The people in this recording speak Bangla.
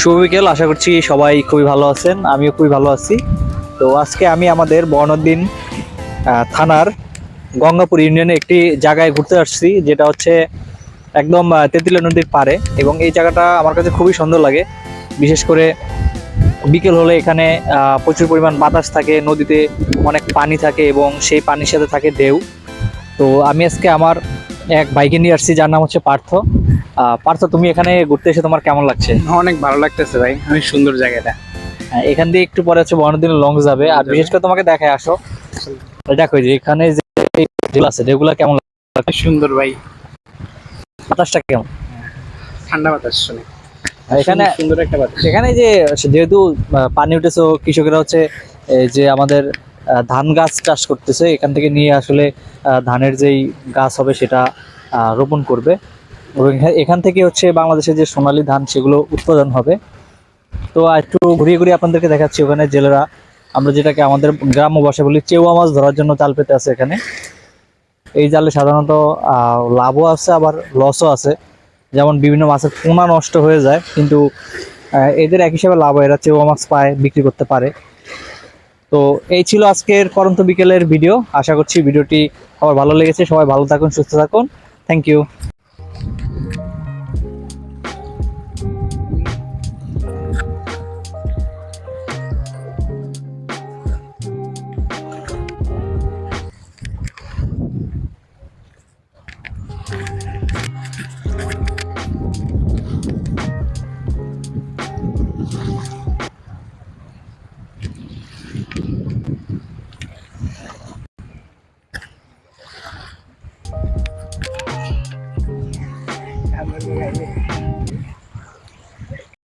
শুভ বিকেল আশা করছি সবাই খুবই ভালো আছেন আমিও খুবই ভালো আছি। তো আজকে আমি আমাদের বর্ণদিন থানার গঙ্গাপুর ইউনিয়নে একটি জায়গায় ঘুরতে আসছি যেটা হচ্ছে একদম আহ, তেঁতুলিয়া নদীর পাড়ে এবং এই জায়গাটা আমার কাছে খুবই সুন্দর লাগে। বিশেষ করে বিকেল হলে এখানে প্রচুর পরিমাণ বাতাস থাকে নদীতে অনেক পানি থাকে এবং সেই পানির সাথে থাকে ঢেউ। তো আমি আজকে আমার এক বাইকে নিয়ে আসছি যার নাম হচ্ছে পার্থ। পার্থ তুমি এখানে ঘুরতে এসে তোমার কেমন লাগছে? অনেক ভালো লাগতেছে ভাই অনেক সুন্দর জায়গাটা। হ্যাঁ, এখান দিয়ে একটু পরে হচ্ছে বর্ণদিন লং যাবে। আর বিশেষ করে তোমাকে দেখায় আসো। দেখো যে এখানে যে যেগুলো আছে যেগুলো কেমন অনেক সুন্দর ভাই। বাতাসটা কেমন? ঠান্ডা বাতাস শুনে। এখানে সুন্দর একটা বাতাস। এখানে যে যেহেতু পানি উঠেছে কৃষকেরা হচ্ছে এই যে আমাদের ধান গাছ চাষ করতেছে এখান থেকে নিয়ে আসলে আহ, ধানের যেই গাছ হবে সেটা আহ, রোপণ করবে। এখান থেকে হচ্ছে বাংলাদেশের যে সোনালী ধান, সেগুলো উৎপাদন হবে। তো একটু ঘুরিয়ে ঘুরিয়ে আপনাদেরকে দেখাচ্ছি ওখানে জেলেরা। আমরা যেটাকে আমাদের গ্রাম্য ভাষায় বলি চেউয়া মাছ ধরার জন্য জাল পেতে আছে এখানে। এই জালে সাধারণত লাভও আছে, আবার লসও আছে। যেমন বিভিন্ন মাছের পোনা নষ্ট হয়ে যায়, কিন্তু এদের এক হিসাবে লাভ হয়, এরা চেউয়া মাছ পায়, বিক্রি করতে পারে। তো এই ছিল আজকের করন্ত বিকেলের ভিডিও। আশা করছি ভিডিওটি সবার ভালো লেগেছে। সবাই ভালো থাকুন, সুস্থ থাকুন। Thank you have a good.